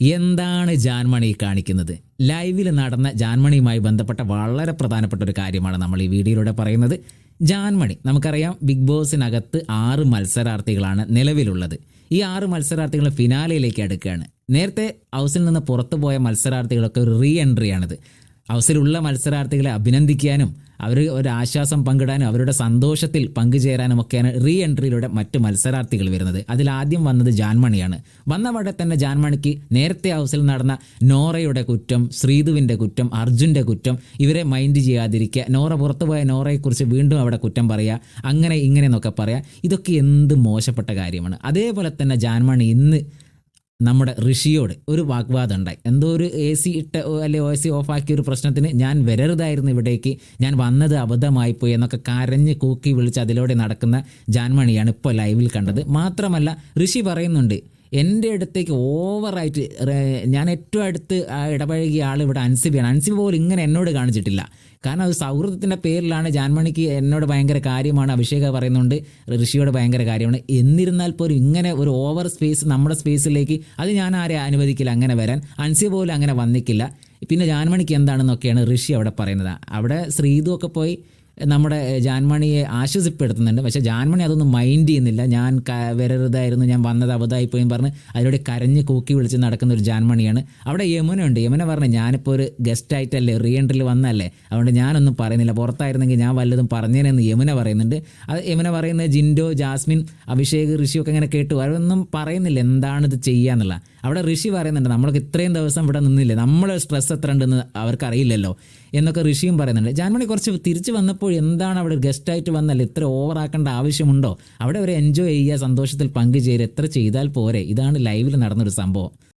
എന്താണ് ജാൻമണി കാണിക്കുന്നത്? ലൈവിൽ നടന്ന ജാൻമണിയുമായി ബന്ധപ്പെട്ട വളരെ പ്രധാനപ്പെട്ട ഒരു കാര്യമാണ് നമ്മൾ ഈ വീഡിയോയിലൂടെ പറയുന്നത്. ജാൻമണി നമുക്കറിയാം ബിഗ് ബോസിനകത്ത് ആറ് മത്സരാർത്ഥികളാണ് നിലവിലുള്ളത്. ഈ ആറ് മത്സരാർത്ഥികൾ ഫിനാലയിലേക്ക് അടുക്കുകയാണ്. നേരത്തെ ഹൗസിൽ നിന്ന് പുറത്തു പോയ മത്സരാർത്ഥികളൊക്കെ ഒരു റീ എൻട്രിയാണിത് ഹൗസിലുള്ള മത്സരാർത്ഥികളെ അഭിനന്ദിക്കാനും അവർ ഒരു ആശ്വാസം പങ്കിടാനും അവരുടെ സന്തോഷത്തിൽ പങ്കുചേരാനും ഒക്കെയാണ് റീ എൻട്രിയിലൂടെ മറ്റ് മത്സരാർത്ഥികൾ വരുന്നത്. അതിൽ ആദ്യം വന്നത് ജാൻമണിയാണ്. വന്നവിടെ തന്നെ ജാൻമണിക്ക് നേരത്തെ ഹൗസിൽ നടന്ന നോറയുടെ കുറ്റം ശ്രീധുവിന്റെ കുറ്റം അർജുന്റെ കുറ്റം ഇവരെ മൈൻഡ് ചെയ്യാതിരിക്കുക. നോറ പുറത്തുപോയ നോറയെക്കുറിച്ച് വീണ്ടും അവിടെ കുറ്റം പറയുക അങ്ങനെ ഇങ്ങനെ എന്നൊക്കെ പറയുക ഇതൊക്കെ എന്ത് മോശപ്പെട്ട കാര്യമാണ്. അതേപോലെ തന്നെ ജാൻമണി ഇന്ന് നമ്മുടെ ഋഷിയോട് ഒരു വാഗ്വാദം ഉണ്ടായി. എന്തോ ഒരു എ സി ഇട്ട അല്ലെ ഒ സി ഓഫാക്കിയ ഒരു പ്രശ്നത്തിന് ഞാൻ വരരുതായിരുന്നു ഇവിടേക്ക്. ഞാൻ വന്നത് അബദ്ധമായി പോയി എന്നൊക്കെ കരഞ്ഞ് കൂക്കി വിളിച്ച് അതിലൂടെ നടക്കുന്ന ജാൻമണിയാണ് ഇപ്പോൾ ലൈവിൽ കണ്ടത്. മാത്രമല്ല ഋഷി പറയുന്നുണ്ട് എന്റെ അടുത്തേക്ക് ഓവറായിട്ട് ഞാൻ ഏറ്റവും അടുത്ത് ഇടപഴകിയ ആൾ ഇവിടെ അൻസിബിയാണ്. അൻസിബി പോലും ഇങ്ങനെ എന്നോട് കാണിച്ചിട്ടില്ല. കാരണം അത് സൗഹൃദത്തിന്റെ പേരിലാണ് ജാൻമണിക്ക് എന്നോട് ഭയങ്കര കാര്യമാണ് അഭിഷേക പറയുന്നുണ്ട്. ഋഷിയോട് ഭയങ്കര കാര്യമാണ്. എന്നിരുന്നാൽ പോലും ഇങ്ങനെ ഒരു ഓവർ സ്പേസ് നമ്മുടെ സ്പേസിലേക്ക് അത് ഞാൻ ആരെ അനുവദിക്കില്ല അങ്ങനെ വരാൻ. അൻസി പോലും അങ്ങനെ വന്നിക്കില്ല. പിന്നെ ജാൻമണിക്ക് എന്താണെന്നൊക്കെയാണ് ഋഷി അവിടെ പറയുന്നത്. അവിടെ ശ്രീതു ഒക്കെ പോയി. നമ്മുടെ ജാൻമണിയെ ആശ്വസിപ്പെടുത്തുന്നുണ്ട്. പക്ഷേ ജാൻമണി അതൊന്നും മൈൻഡ് ചെയ്യുന്നില്ല. ഞാൻ വരരുതായിരുന്നു ഞാൻ വന്നത് അബദ്ധമായി പോയി പറഞ്ഞ് അതിലൂടെ കരഞ്ഞ് കൂക്കി വിളിച്ച് നടക്കുന്ന ഒരു ജാൻമണിയാണ്. അവിടെ യമുന ഉണ്ട് യമുന പറഞ്ഞു ഞാനിപ്പോൾ ഒരു ഗസ്റ്റ് ആയിട്ടല്ലേ റീ എൻട്രിയിൽ വന്നല്ലേ അതുകൊണ്ട് ഞാനൊന്നും പറയുന്നില്ല. പുറത്തായിരുന്നെങ്കിൽ ഞാൻ വല്ലതും പറഞ്ഞേനെന്ന് യമുന പറയുന്നുണ്ട്. അത് യമുന പറയുന്നത് ജിൻഡോ ജാസ്മിൻ അഭിഷേക് ഋഷിയൊക്കെ ഇങ്ങനെ കേട്ടു. അവരൊന്നും പറയുന്നില്ല എന്താണിത് ചെയ്യാന്നുള്ള. അവിടെ ഋഷി പറയുന്നുണ്ട് നമ്മൾക്ക് ഇത്രയും ദിവസം ഇവിടെ നിന്നില്ലേ? നമ്മൾ സ്ട്രെസ് എത്ര ഉണ്ടെന്ന് അവർക്ക് അറിയില്ലല്ലോ എന്നൊക്കെ ഋഷിയും പറയുന്നുണ്ട്. ജാൻമണി കുറച്ച് തിരിച്ചു വന്നപ്പോൾ എന്താണ് അവിടെ ഗസ്റ്റായിട്ട് വന്നാൽ ഇത്ര ഓവറാക്കേണ്ട ആവശ്യമുണ്ടോ? അവിടെ അവർ എൻജോയ് ചെയ്യുക സന്തോഷത്തിൽ പങ്കുചേരുക എത്ര ചെയ്താൽ പോരെ? ഇതാണ് ലൈവിൽ നടന്നൊരു സംഭവം.